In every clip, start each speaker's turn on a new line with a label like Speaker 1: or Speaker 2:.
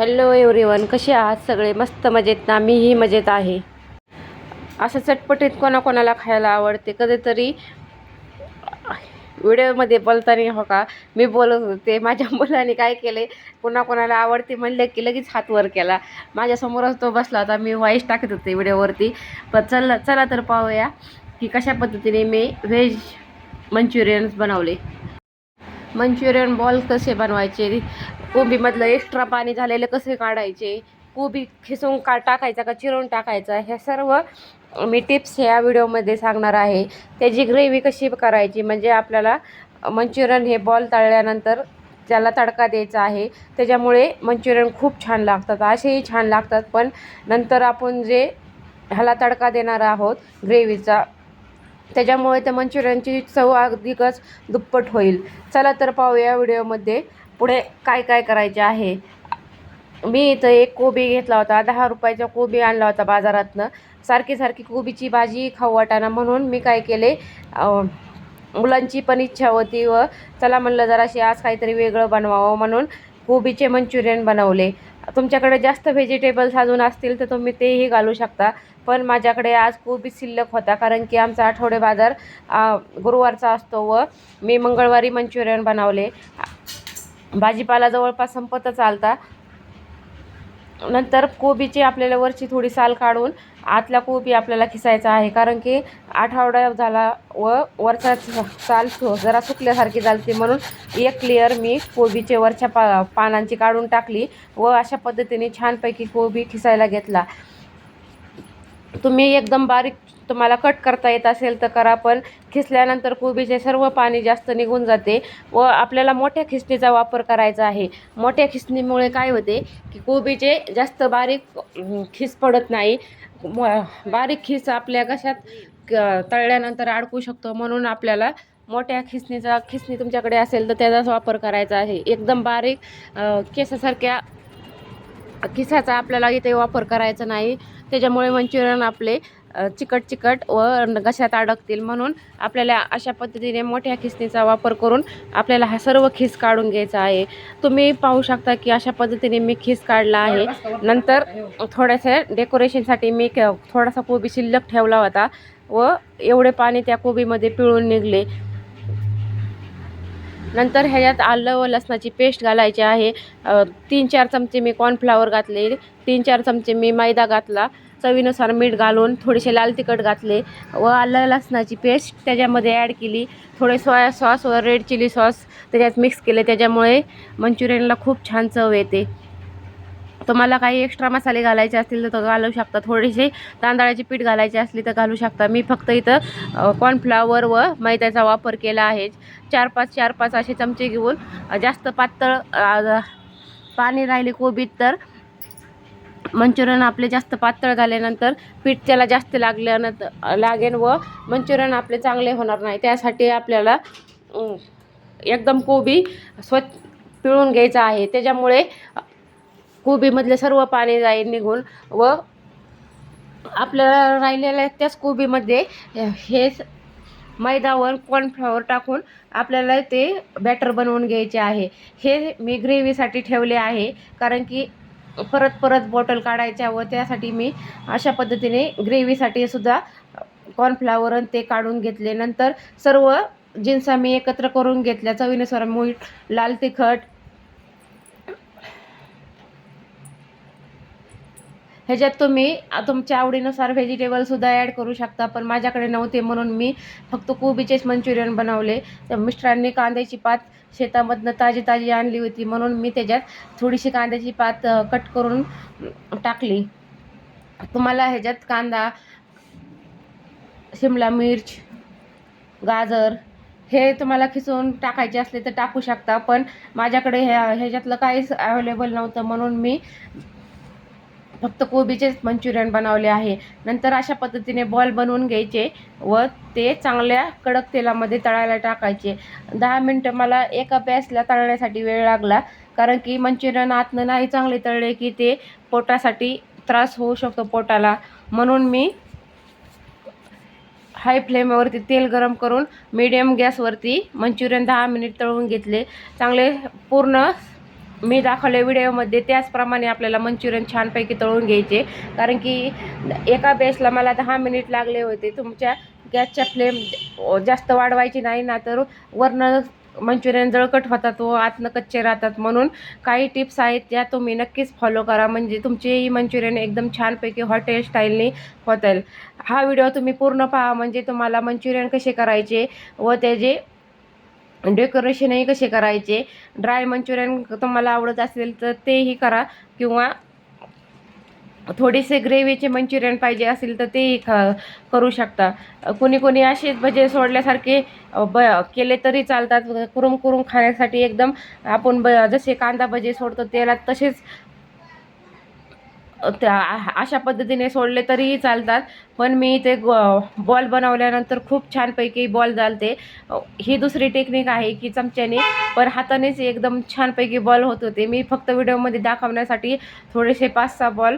Speaker 1: Hello everyone कसे आहात सगळे? मस्त मजेत ना? मीही मजेत आहे. असं चटपटीत कोणाकोणाला खायला आवडते? कधीतरी व्हिडिओमध्ये बोलताना हो का? मी बोलत होते. माझ्या मुलाने काय केले? कोणाकोणाला आवडते म्हणले की लगेच हात वर केला. माझ्यासमोरच तो बसला होता. मी व्हॉईस टाकत होते व्हिडिओवरती. पण चला चला तर पाहूया की कशा पद्धतीने मी व्हेज मंचुरियन्स बनवले. मंचुरियन बॉल कसे बनवायचे? कोबीमधलं एक्स्ट्रा पाणी झालेलं कसे काढायचे? कोबी खिसून का टाकायचा का चिरून टाकायचा? ह्या सर्व मी टिप्स ह्या व्हिडिओमध्ये सांगणार आहे. त्याची ग्रेव्ही कशी करायची? म्हणजे आपल्याला मंचुरियन हे बॉल तळल्यानंतर त्याला तडका द्यायचा आहे. त्याच्यामुळे मंचुरियन खूप छान लागतात. असेही छान लागतात. पण नंतर आपण जे ह्याला तडका देणार आहोत ग्रेव्हीचा त्याच्यामुळे त्या मंचुरियनची चव अधिकच दुप्पट होईल. चला तर पाहूया व्हिडिओमध्ये. पुढे काय काय करायचे आहे? मी इथं एक कोबी घेतला होता दहा रुपयाचा कोबी आणला होता बाजारातनं. सारखी सारखी कोबीची भाजी खाऊ वाटाणा म्हणून मी काय केले मुलांची पण इच्छा होती व चला म्हणलं जराशी आज काहीतरी वेगळं बनवावं म्हणून कोबीचे मंचुरियन बनवले. तुमच्याकडे जास्त व्हेजिटेबल्स अजून असतील तर तुम्ही तेही घालू शकता पण माझ्याकडे आज कोबी शिल्लक होता कारण की आमचा आठवडे बाजार गुरुवारचा असतो व मी मंगळवारी मंचुरियन बनवले. भाजीपाला जवळपास संपतच आलता नंतर कोबीची आपल्याला वरची थोडी साल काढून आतला कोबी आपल्याला खिसायचा आहे. कारण की आठवडा झाला व वरचा साल जरा सुकल्यासारखी झाली म्हणून एक क्लिअर मी कोबीचे वरच्या पा पानांची काढून टाकली व अशा पद्धतीने छानपैकी कोबी खिसायला घेतला. तुम्ही एकदम बारीक तुम्हाला कट करता येत असेल तर करा पण खिसल्यानंतर कोबीचे सर्व पाणी जास्त निघून जाते व आपल्याला मोठ्या खिसणीचा वापर करायचा आहे. मोठ्या खिसणीमुळे काय होते की कोबीचे जास्त बारीक खिस पडत नाही. म- बारीक खिस आपल्या कशात क- तळल्यानंतर अडकू शकतो म्हणून आपल्याला मोठ्या खिसणीचा खिसणी तुमच्याकडे असेल तर त्याचाच वापर करायचा आहे. एकदम बारीक केसासारख्या खिसाचा आपल्याला इथे वापर करायचा नाही. त्याच्यामुळे मंचुरियन आपले चिकट चिकट व घशात अडकतील. म्हणून आपल्याला अशा पद्धतीने मोठ्या खिसणीचा वापर करून आपल्याला हा सर्व खिस काढून घ्यायचा आहे. तुम्ही पाहू शकता की अशा पद्धतीने मी खिस काढला आहे. नंतर थोड्याशा डेकोरेशनसाठी मी क- थोडासा कोबी शिल्लक ठेवला होता व एवढे पाणी त्या कोबीमध्ये पिळून निघले. नंतर ह्याच्यात आलं व लसणाची पेस्ट घालायची आहे. तीन चार चमचे मी कॉर्नफ्लावर घातले तीन चार चमचे मी मैदा घातला चवीनुसार मीठ घालून थोडेसे लाल तिखट घातले व आलं लसणाची पेस्ट त्याच्यामध्ये ॲड केली. थोडे सोया सॉस व रेड चिली सॉस त्याच्यात मिक्स केले त्याच्यामुळे मंचुरियनला खूप छान चव येते. तुम्हाला काही एक्स्ट्रा मसाले घालायचे असतील तर घालू शकता. थोडेसे तांदळाची पीठ घालायचे असली तर घालू शकता. मी फक्त इथं कॉर्नफ्लावर व मैद्याचा वापर केला आहे. चार पाच चार पाच असे चमचे घेऊन जास्त पातळ पाणी राहिले कोबीत तर मंचुरियन आपले जास्त पातळ झाल्यानंतर पीठ त्याला जास्त लागल्यानंतर लागेल व मंचुरियन आपले चांगले होणार नाही. त्यासाठी आपल्याला एकदम कोबी स्वच्छ पिळून घ्यायचा आहे. त्याच्यामुळे कोबीमधले सर्व पाणी जाईल निघून व आपल्याला राहिलेल्या त्याच कोबीमध्ये हे मैदावर कॉर्नफ्लॉवर टाकून आपल्याला ते बॅटर बनवून घ्यायचे आहे. हे मी ग्रेव्हीसाठी ठेवले आहे. कारण की परत परत बॉटल काढायच्या व त्यासाठी मी अशा पद्धतीने ग्रेव्हीसाठी सुद्धा कॉर्नफ्लावर ते काढून घेतले. नंतर सर्व जिन्सा मी एकत्र करून घेतल्या. चवीनुसार मीठ लाल तिखट ह्याच्यात तुम्ही तुमच्या आवडीनुसार व्हेजिटेबलसुद्धा ॲड करू शकता. पण माझ्याकडे नव्हते म्हणून मी फक्त कोबीचेच मंचुरियन बनवले. तर मिस्टरांनी कांद्याची पात शेतामधनं ताजी ताजी आणली होती म्हणून मी त्याच्यात थोडीशी कांद्याची पात कट करून टाकली. तुम्हाला ह्याच्यात कांदा शिमला मिर्च गाजर हे तुम्हाला खिसवून टाकायचे असले तर टाकू शकता. पण माझ्याकडे ह्या ह्याच्यातलं काहीच अवेलेबल नव्हतं म्हणून मी फक्त कोबीचेच मंचुरियन बनवले आहे. नंतर अशा पद्धतीने बॉल बनवून घ्यायचे व ते चांगल्या कडक तेलामध्ये तळायला टाकायचे. दहा मिनटं मला एका बॅसला तळण्यासाठी वेळ लागला कारण की मंचुरियन आतनं नाही चांगले तळले की ते पोटासाठी त्रास होऊ शकतो पोटाला. म्हणून मी हाय फ्लेमवरती तेल गरम करून मीडियम गॅसवरती मंचुरियन दहा मिनिट तळून घेतले. चांगले पूर्ण मी दाखवल्या व्हिडिओमध्ये त्याचप्रमाणे आपल्याला मंचुरियन छानपैकी तळून घ्यायचे. कारण की एका बेसला मला दहा मिनिट लागले होते. तुमच्या गॅसच्या फ्लेम जास्त वाढवायची नाही ना तर वरनं मंचुरियन जळकट होतात व आतनं कच्चे राहतात. म्हणून काही टिप्स आहेत त्या तुम्ही नक्कीच फॉलो करा. म्हणजे तुमचेही मंचुरियन एकदम छानपैकी हॉटेल स्टाईलने होतील हा व्हिडिओ तुम्ही पूर्ण पहा. म्हणजे तुम्हाला मंचुरियन कसे करायचे व त्याचे डेकोरेशनही कसे करायचे? ड्राय मंचुरियन तुम्हाला आवडत असेल तर तेही करा किंवा थोडेसे ग्रेव्हीचे मंचुरियन पाहिजे असेल तर तेही ख करू शकता. कोणी कोणी असेच भजे सोडल्यासारखे ब केले तरी चालतात. कुरुम कुरुम खाण्यासाठी एकदम आपण ब जसे कांदा भजे सोडतो त्याला तसेच त्या अशा पद्धतीने सोडले तरीही चालतात. पण मी ते बॉल बनवल्यानंतर खूप छानपैकी बॉल झालते ही दुसरी टेक्निक आहे की चमच्याने पण हातानेच एकदम छानपैकी बॉल होत होते. मी फक्त व्हिडिओमध्ये दाखवण्यासाठी थोडेसे पाच सहा बॉल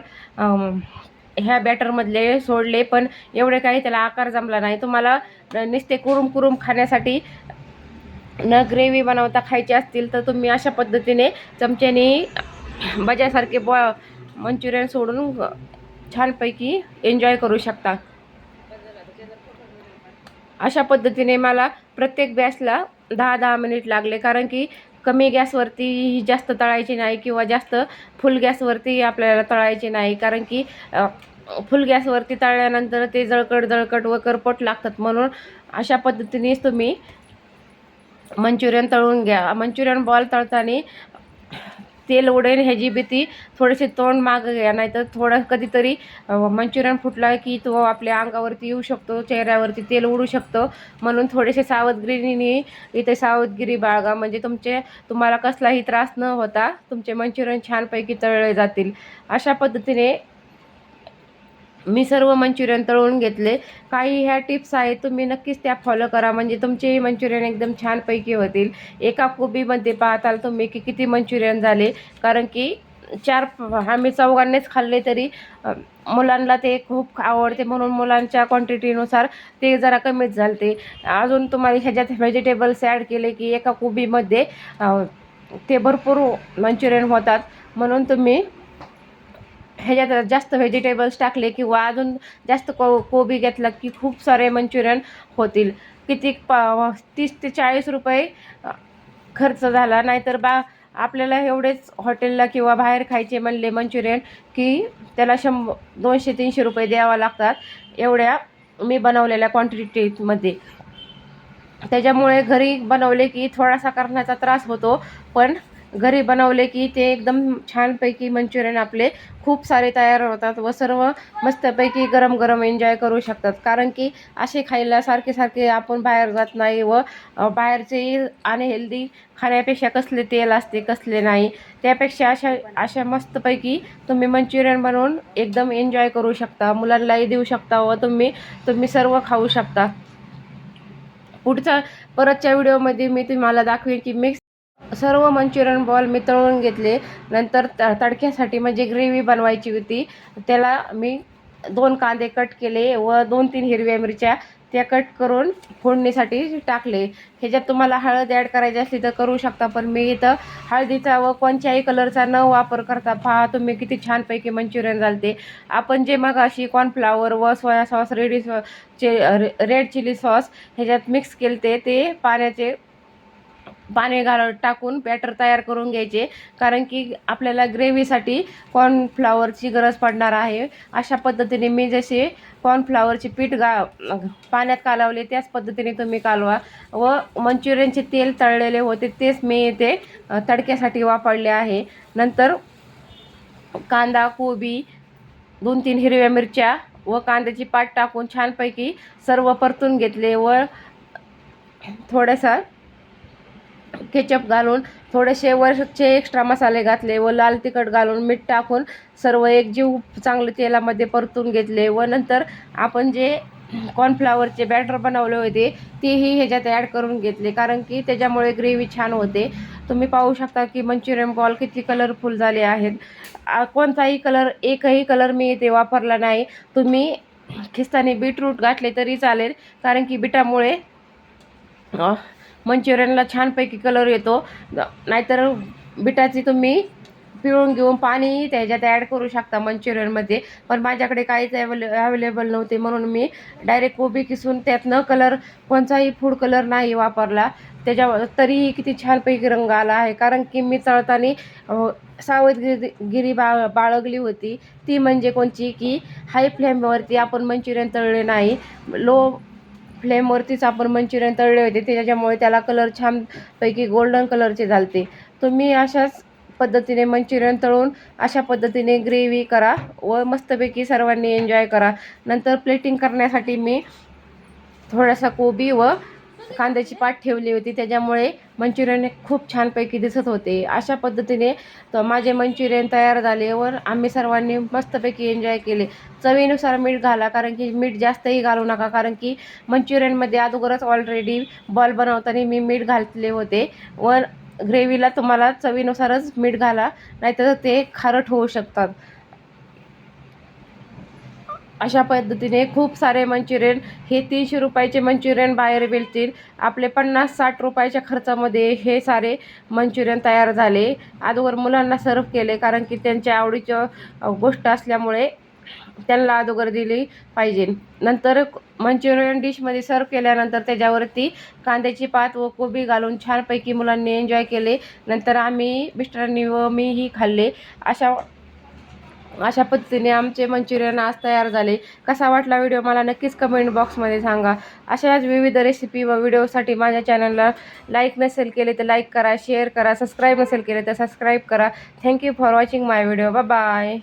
Speaker 1: ह्या बॅटरमधले सोडले. पण एवढे काही त्याला आकार जमला नाही. तुम्हाला नुसते कुरुम कुरुम खाण्यासाठी न ग्रेव्ही बनवता खायची असतील तर तुम्ही अशा पद्धतीने चमच्याने बजासारखे बॉ मंचुरियन सोडून छानपैकी एन्जॉय करू शकता. अशा पद्धतीने मला प्रत्येक गॅसला दहा दहा मिनिट लागले. कारण की कमी गॅसवरती जास्त तळायची नाही किंवा जास्त फुल गॅसवरती आपल्याला तळायचे नाही. कारण की फुल गॅसवरती तळल्यानंतर ते जळकट जळकट व करपट लागतात. म्हणून अशा पद्धतीनेच तुम्ही मंचुरियन तळून घ्या. मंचुरियन बॉल तळताना तेल उडेल ह्याची भीती थोडेसे तोंड मागं घ्या नाहीतर थोडं कधीतरी मंचुरियन फुटला की तो आपल्या अंगावरती येऊ शकतो चेहऱ्यावरती तेल उडू शकतो. म्हणून थोडेसे सावधगिरीने इथे सावधगिरी बाळगा. म्हणजे तुमचे तुम्हाला कसलाही त्रास न होता तुमचे मंचुरियन छानपैकी तळले जातील. अशा पद्धतीने मी सर्व मंचुरियन तळून घेतले. काही ह्या टिप्स आहेत तुम्ही नक्कीच त्या फॉलो करा. म्हणजे तुमचेही मंचुरियन एकदम छानपैकी होतील. एका कोबीमध्ये पाहताल तुम्ही की किती मंचुरियन झाले. कारण की चार आम्ही चौघांनीच खाल्ले तरी मुलांना ते खूप आवडते. म्हणून मुलांच्या क्वांटिटीनुसार ते जरा कमीच झालते. अजून तुम्हाला ह्याच्यात व्हेजिटेबल्स ॲड केले की एका कोबीमध्ये ते भरपूर मंचुरियन होतात. म्हणून तुम्ही ह्याच्यात जास्त व्हेजिटेबल्स टाकले किंवा अजून जास्त को कोबी घेतला की खूप सारे मंचुरियन होतील. किती पा तीस ते चाळीस रुपये खर्च झाला. नाहीतर बा आपल्याला एवढेच हॉटेलला किंवा बाहेर खायचे म्हणले मंचुरियन की त्याला शंभ दोनशे तीनशे रुपये द्यावा लागतात एवढ्या मी बनवलेल्या क्वांटिटीमध्ये त्याच्यामुळे घरी बनवले की थोडासा करण्याचा त्रास होतो पण घरी बनवले की ते एकदम छानपैकी मंचुरियन आपले खूप सारे तयार होतात व सर्व मस्तपैकी गरम गरम एन्जॉय करू शकतात. कारण की असे खायला सारखे सारखे आपण बाहेर जात नाही व बाहेरचेही बाहेरचे आणि हेल्दी खाण्यापेक्षा कसले तेल असते कसले नाही त्यापेक्षा अशा अशा मस्तपैकी तुम्ही मंचुरियन बनवून एकदम एन्जॉय करू शकता. मुलांनाही देऊ शकता व तुम्ही तुम्ही सर्व खाऊ शकता. पुढच्या परतच्या व्हिडिओमध्ये मी तुम्हाला दाखवेन की मिक्स सर्व मंचुरियन बॉल मी तळून घेतले. नंतर त तडक्यासाठी म्हणजे ग्रेव्ही बनवायची होती. त्याला मी दोन कांदे कट केले व दोन तीन हिरव्या मिरच्या त्या कट करून फोडणीसाठी टाकले. ह्याच्यात तुम्हाला हळद ॲड करायची असली तर करू शकता पण मी इथं हळदीचा व कोणत्याही कलरचा न वापर करता पहा तुम्ही किती छानपैकी मंचुरियन घालते आपण जे मग अशी कॉर्नफ्लावर व सोया सॉस रेडी सॉ चे रेड चिली सॉस ह्याच्यात मिक्स केले ते पाण्याचे पाणी घाल टाकून बॅटर तयार करून घ्यायचे. कारण की आपल्याला ग्रेव्हीसाठी कॉर्नफ्लावरची गरज पडणार आहे. अशा पद्धतीने मी जसे कॉर्नफ्लावरचे पीठ गा पाण्यात कालवले त्याच पद्धतीने तुम्ही कालवा. व मंचुरियनचे तेल तळलेले होते तेच मी ते तडक्यासाठी वापरले आहे. नंतर कांदा कोबी दोन तीन हिरव्या मिरच्या व कांद्याची पाट टाकून छानपैकी सर्व परतून घेतले व थोडासा केचप घालून थोडेसे वरचे एक्स्ट्रा मसाले घातले व लाल तिखट घालून मीठ टाकून सर्व एकजीव चांगले तेलामध्ये परतून घेतले व नंतर आपण जे कॉर्नफ्लावरचे बॅटर बनवले होते तेही ह्याच्यात ॲड करून घेतले. कारण की त्याच्यामुळे ग्रेव्ही छान होते. तुम्ही पाहू शकता की मंचुरियन बॉल किती कलरफुल झाले आहेत. कोणताही कलर एकही कलर मी इथे वापरला नाही. तुम्ही खिस्तानी बीटरूट घातले तरी चालेल. कारण की बिटामुळे मंचुरियनला छानपैकी कलर येतो. नाहीतर बिटाची तुम्ही पिळून घेऊन पाणी त्याच्यात ॲड करू शकता मंचुरियनमध्ये पण माझ्याकडे काहीच अवेले अवेलेबल नव्हते म्हणून मी डायरेक्ट कोबी किसून त्यातनं कलर कोणताही फूड कलर नाही वापरला. त्याच्या तरीही किती छानपैकी रंग आला आहे. कारण की मी तळताना सावधगिरी गिरी बाळ बाळगली होती. ती म्हणजे कोणची की हाय फ्लेमवरती आपण मंचुरियन तळले नाही. लो फ्लेमवरतीच आपण मंचुरियन तळले होते. त्याच्यामुळे त्याला कलर छानपैकी गोल्डन कलरचे झालते. तुम्ही अशाच पद्धतीने मंचुरियन तळून अशा पद्धतीने ग्रेव्ही करा व मस्तपैकी सर्वांनी एन्जॉय करा. नंतर प्लेटिंग करण्यासाठी मी थोडासा कोबी व कांद्याची पाठ ठेवली होती. त्याच्यामुळे मंचुरियन खूप छानपैकी दिसत होते. अशा पद्धतीने तर माझे मंचुरियन तयार झाले व आम्ही सर्वांनी मस्तपैकी एन्जॉय केले. चवीनुसार मीठ घाला कारण की मीठ जास्तही घालू नका कारण की मंचुरियनमध्ये अगोदरच ऑलरेडी बॉल बनवताना मी मीठ घातले होते. व ग्रेव्हीला तुम्हाला चवीनुसारच मीठ घाला नाहीतर ते खारट होऊ शकतात. अशा पद्धतीने खूप सारे मंचुरियन हे तीनशे रुपयाचे मंचुरियन बाहेर मिळतील. आपले पन्नास साठ रुपयाच्या खर्चामध्ये हे सारे मंचुरियन तयार झाले. अगोदर मुलांना सर्व केले कारण की त्यांच्या आवडीचं गोष्ट असल्यामुळे त्यांना अगोदर दिली पाहिजे. नंतर मंचुरियन डिशमध्ये सर्व केल्यानंतर त्याच्यावरती कांद्याची पात व कोबी घालून छानपैकी मुलांनी एन्जॉय केले. नंतर आम्ही मिस्टरांनी व मीही खाल्ले. अशा अशा पद्धतीने आमचे मंचुरियन आज तयार झाले. कसा वाटला व्हिडिओ मला नक्कीच कमेंट बॉक्समध्ये सांगा. अशाच विविध रेसिपी व व्हिडिओसाठी माझ्या चॅनलला लाईक नसेल केले तर लाईक करा शेअर करा सबस्क्राईब नसेल केले तर सबस्क्राईब करा. Thank you for watching my video bye